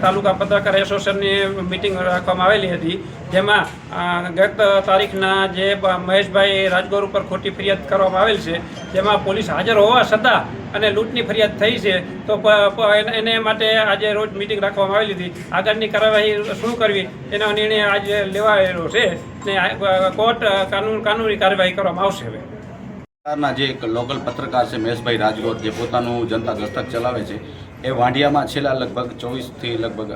તાલુકા પત્રકાર એસોસિએશનની મિટિંગ રાખવામાં આવેલી હતી. જેમાં ગત તારીખના જે મહેશભાઈ રાજગોર ઉપર ખોટી ફરિયાદ કરવામાં આવેલ છે, જેમાં પોલીસ હાજર હોવા છતાં અને લૂંટની ફરિયાદ થઈ છે, તો એને- માટે આજે રોજ મિટિંગ રાખવામાં આવેલી હતી. આગળની કાર્યવાહી શું કરવી, એનો નિર્ણય આજે લેવાયેલો છે ને કોર્ટ કાનૂન કાનૂની કાર્યવાહી કરવામાં આવશે હવે. વિસ્તારના જે એક લોકલ પત્રકાર છે, મહેશભાઈ રાજગોર, જે પોતાનું જનતા દસ્તક ચલાવે છે એ વાંઢિયામાં છેલ્લા લગભગ ચોવીસથી લગભગ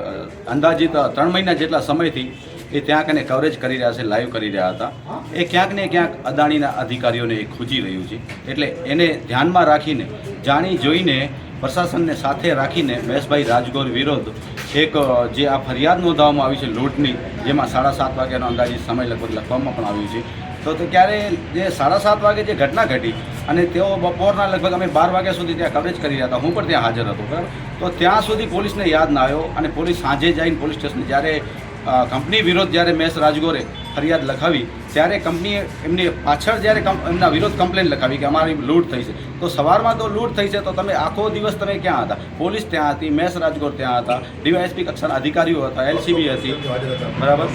અંદાજિત ત્રણ મહિના જેટલા સમયથી એ ત્યાં કને કવરેજ કરી રહ્યા છે, લાઈવ કરી રહ્યા હતા. એ ક્યાંક ને ક્યાંક અદાણીના અધિકારીઓને એ ખૂજી રહ્યું છે. એટલે એને ધ્યાનમાં રાખીને, જાણી જોઈને, પ્રશાસનને સાથે રાખીને મહેશભાઈ રાજગોર વિરોધ એક જે આ ફરિયાદ નોંધાવવામાં આવી છે લૂંટની, જેમાં સાડા સાત વાગ્યાનો અંદાજિત સમય લગભગ લખવામાં પણ આવ્યું છે. તો તો ત્યારે જે સાડા સાત વાગે જે ઘટના ઘટી અને તેઓ બપોરના લગભગ અમે બાર વાગ્યા સુધી ત્યાં કવરેજ કરી રહ્યા હતા. હું પણ ત્યાં હાજર હતો, બરાબર? તો ત્યાં સુધી પોલીસને યાદ ના આવ્યો અને પોલીસ સાંજે જઈને પોલીસ સ્ટેશન જ્યારે કંપની વિરોધ જ્યારે મેસ રાજગોરે ફરિયાદ લખાવી, ત્યારે કંપનીએ એમની પાછળ જ્યારે એમના વિરોધ કમ્પ્લેન લખાવી કે અમારી લૂંટ થઈ છે. તો સવારમાં તો લૂંટ થઈ છે, તો તમે આખો દિવસ તમે ક્યાં હતા? પોલીસ ત્યાં હતી, મેસ રાજગોર ત્યાં હતા, ડીવાયએસપી કક્ષાના અધિકારીઓ હતા, એલસીબી હતી, બરાબર?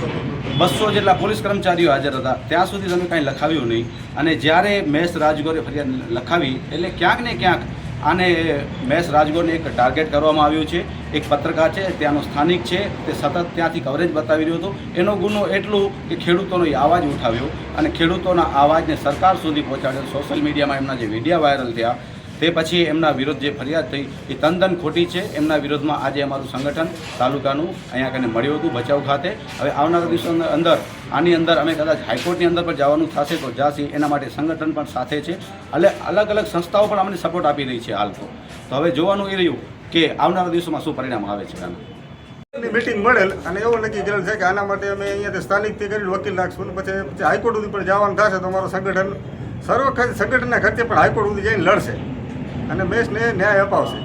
બસો જેટલા પોલીસ કર્મચારીઓ હાજર હતા. ત્યાં સુધી તમે કાંઈ લખાવ્યું નહીં. અને જ્યારે મેસ રાજગોરે ફરિયાદ લખાવી, એટલે ક્યાંક ને ક્યાંક આને મેસ રાજગોરને એક ટાર્ગેટ કરવામાં આવ્યું છે. એક પત્રકાર છે, ત્યાંનો સ્થાનિક છે, તે સતત ત્યાંથી કવરેજ બતાવી રહ્યો હતો. એનો ગુનો એટલું કે ખેડૂતોનો એ અવાજ ઉઠાવ્યો અને ખેડૂતોના અવાજને સરકાર સુધી પહોંચાડ્યો. સોશિયલ મીડિયામાં એમના જે વીડિયો વાયરલ થયા, તે પછી એમના વિરુદ્ધ જે ફરિયાદ થઈ, એ તંદન ખોટી છે. એમના વિરોધમાં આજે અમારું સંગઠન તાલુકાનું અહીંયા કને મળ્યું હતું ભચાઉ ખાતે. હવે આવનારા દિવસોની અંદર આની અંદર અમે કદાચ હાઈકોર્ટની અંદર પણ જવાનું થશે તો જાસી એના માટે સંગઠન પણ સાથે છે. એટલે અલગ અલગ સંસ્થાઓ પણ અમને સપોર્ટ આપી રહી છે હાલ તો હવે જોવાનું એ રહ્યું કે આવનારા દિવસોમાં શું પરિણામ આવે છે આનું? મીટિંગ મળેલ અને એવું નક્કી કરેલ છે કે આના માટે અમે અહીંયાથી સ્થાનિકથી કરીને વકીલ રાખશું પછી પછી હાઈકોર્ટ સુધી પણ જવાનું થશે તો અમારું સંગઠન સર્વ સંગઠનના ખર્ચે પણ હાઈકોર્ટ સુધી જઈને લડશે અને મેચને ન્યાય અપાવશે.